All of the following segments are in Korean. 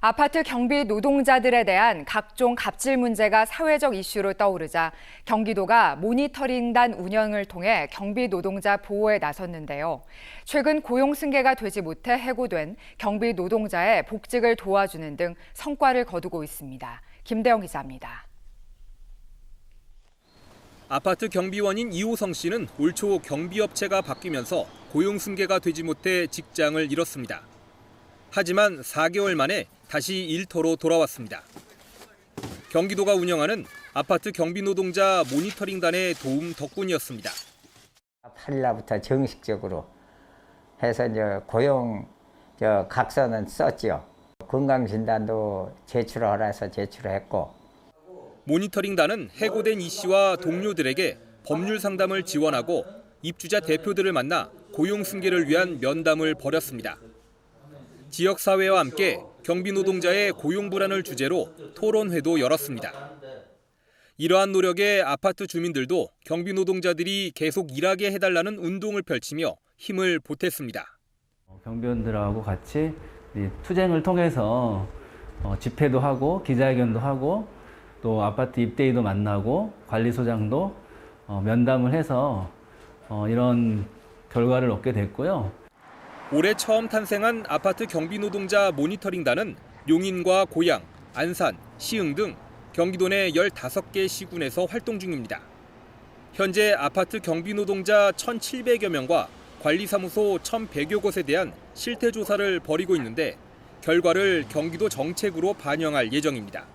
아파트 경비 노동자들에 대한 각종 갑질 문제가 사회적 이슈로 떠오르자 경기도가 모니터링단 운영을 통해 경비 노동자 보호에 나섰는데요. 최근 고용 승계가 되지 못해 해고된 경비 노동자의 복직을 도와주는 등 성과를 거두고 있습니다. 김대영 기자입니다. 아파트 경비원인 이호성 씨는 올 초 경비업체가 바뀌면서 고용 승계가 되지 못해 직장을 잃었습니다. 하지만 4개월 만에 다시 일터로 돌아왔습니다. 경기도가 운영하는 아파트 경비 노동자 모니터링단의 도움 덕분이었습니다. 8일 날부터 정식적으로 해서 이제 고용 저 각서는 썼죠. 건강 진단도 제출하라 해서 제출했고 모니터링단은 해고된 이 씨와 동료들에게 법률 상담을 지원하고 입주자 대표들을 만나 고용 승계를 위한 면담을 벌였습니다. 지역 사회와 함께 경비 노동자의 고용 불안을 주제로 토론회도 열었습니다. 이러한 노력에 아파트 주민들도 경비 노동자들이 계속 일하게 해달라는 운동을 펼치며 힘을 보탰습니다. 어, 경비원들하고 같이 이 투쟁을 통해서 어, 집회도 하고 기자회견도 하고 또 아파트 입대위도 만나고 관리소장도 어, 면담을 해서 어, 이런 결과를 얻게 됐고요. 올해 처음 탄생한 아파트 경비 노동자 모니터링단은 용인과 고양, 안산, 시흥 등 경기도 내 15개 시군에서 활동 중입니다. 현재 아파트 경비 노동자 1,700여 명과 관리사무소 1,100여 곳에 대한 실태 조사를 벌이고 있는데 결과를 경기도 정책으로 반영할 예정입니다.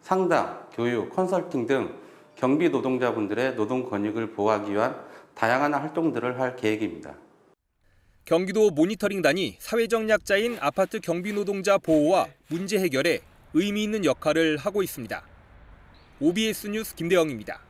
상담, 교육, 컨설팅 등 경비 노동자분들의 노동 권익을 보호하기 위한 다양한 활동들을 할 계획입니다. 경기도 모니터링단이 사회적 약자인 아파트 경비 노동자 보호와 문제 해결에 의미 있는 역할을 하고 있습니다. OBS 뉴스 김대영입니다.